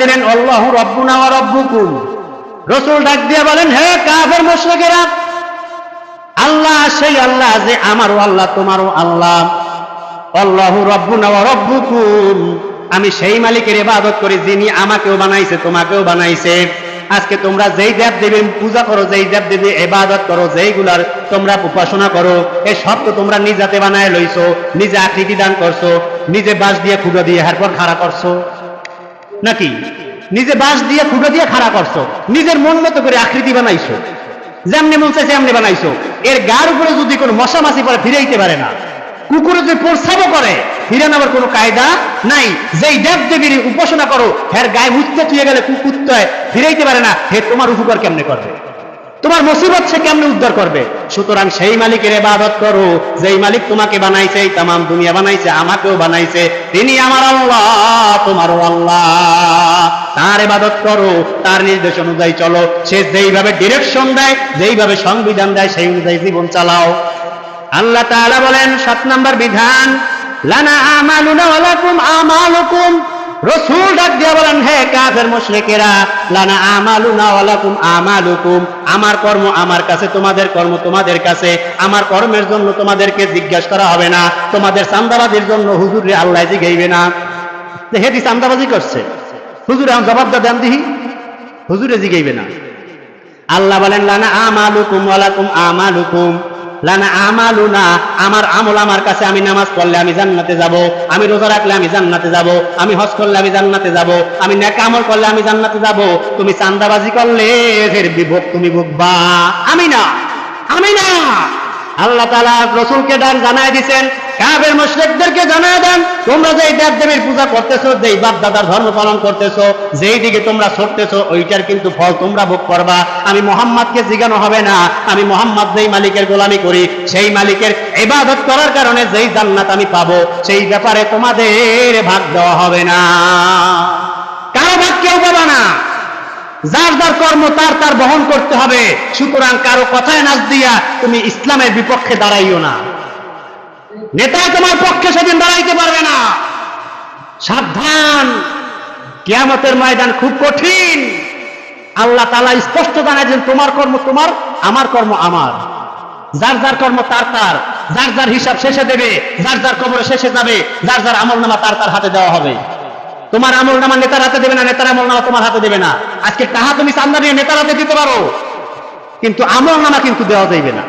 দিলেন, আল্লাহ রব্বুনা ওয়া রব্বুকুম। রসুল ডাক দিয়ে বলেন, হে কাফের মুশরিকেরা, আল্লাহ সেই আল্লাহ যে আমারও আল্লাহ, তোমারও আল্লাহ। আল্লাহু রব্বুনা ওয়া রব্বুকুম। আমি সেই মালিকের ইবাদত করি যিনি আমাকেও বানাইছে, তোমাকেও বানাইছে। আজকে তোমরা যেই দেব দেবী, পূজা করো, যেই দেব দেবী, ইবাদত করো, যেইগুলার তোমরা উপাসনা করো এই সব তো তোমরা নিজাতে বানায় লইছো, নিজে আকৃতি দান করছ, নিজে বাঁশ দিয়ে খুঁড়ো দিয়ে এরপর খাড়া করছ। নাকি? নিজে বাঁশ দিয়ে খুঁটো দিয়ে খাড়া করছ, নিজের মন মতো করে আকৃতি বানাইছো। যেমনি মন চাইছে এমনি বানাইছো। এর গার উপরে যদি কোনো মশা মাছি পরে ফিরাইতে পারে না। কুকুরে যদি প্রস্রাবও করে ফিরে নেওয়ার কোনো কায়দা নাই। যেই দেব দেবীর উপাসনা করো, হের গায়ে মুছতে থুয়ে গেলে কুকুর তো ফিরাইতে পারে না। হে, তোমার উপকার কেমনে করবে? তোমার মুসিবত সে কেমনে উদ্ধার করবে? সুতরাং সেই মালিকের ইবাদত করো। যেই মালিক তোমাকে বানাইছে, এই তামাম দুনিয়া বানাইছে, আমাকেও বানাইছে, তিনি আমার আল্লাহ, তোমারও আল্লাহ। তার ইবাদত করো, তার নির্দেশ অনুযায়ী চলো। সে যেইভাবে ডিরেকশন দেয়, যেইভাবে সংবিধান দেয়, সেই অনুযায়ী জীবন চালাও। আল্লাহ তাআলা বলেন, সাত নম্বর বিধান, লানা আমালুনা আমালুকুম। রসুল ডাক দিয়া বলেন, হে কাফের মুশরিকেরা, লানা আমালুনা ওয়ালাকুম আমালুকুম। আমার কর্ম আমার কাছে, তোমাদের কর্ম তোমাদের কাছে। আমার কর্মের জন্য তোমাদেরকে জিজ্ঞাসা করা হবে না। তোমাদের চান্দাবাজির জন্য হুজুরে আল্লাহ জিগাইবে না। তো হেদি চান্দাবাজি করছে। হুজুরে আমি জবাব দা দেন দিহি হুজুরে জিগাইবে না। আল্লাহ বলেন, লানা আমালুকুম ওয়ালাকুম আমালুকুম। লানা আমালুনা, আমার আমল আমার কাছে, আমি নামাজ পড়লে আমি জান্নাতে যাব, আমি রোজা রাখলে আমি জান্নাতে যাব, আমি হজ করলে আমি জান্নাতে যাব, আমি নেক আমল করলে আমি জান্নাতে যাব, তুমি চান্দাবাজি করলে এদের বিভোগ তুমি ভুগবা। আমি না আমি না। আল্লাহ তালা রসুলকে ডাক জানাই দিছেন কাবের মুশরিকদেরকে জানায় দেন, তোমরা যে দেব দেবীর পূজা করতেছো, যেই বাপ দাদার ধর্ম পালন করতেছো, যেই দিকে তোমরা ছড়তেছো ওইটার কিন্তু ফল তোমরা ভোগ করবা। আমি মোহাম্মদকে জিজ্ঞানো হবে না। আমি মোহাম্মদ যেই মালিকের গোলামি করি, সেই মালিকের ইবাদত করার কারণে যেই জান্নাত আমি পাবো, সেই ব্যাপারে তোমাদের ভাগ দেওয়া হবে না। কারও ভাগ কেউ পাবা না। যার যার কর্ম, তার তার বহন করতে হবে। সুতরাং কারও কথায় নাচ দিয়া তুমি ইসলামের বিপক্ষে দাঁড়াইও না। নেতা তোমার পক্ষে সেদিন দাঁড়াইতে পারবে না। সাবধান। কিয়ামতের ময়দান খুব কঠিন। আল্লাহ তালা স্পষ্ট জানাইছেন, তোমার কর্ম তোমার, আমার কর্ম আমার। যার যার কর্ম তার তার। যার যার হিসাব শেষে দেবে, যার যার কবরে শেষে যাবে, যার যার আমল নামা তার তার হাতে দেওয়া হবে। তোমার আমল নামা নেতার হাতে দেবে না, নেতার আমল নামা তোমার হাতে দেবে না। আজকে তাহা তুমি চান্দা নিয়ে নেতার হাতে দিতে পারো। কিন্তু আমল নামা কিন্তু দেওয়া যাইবে না।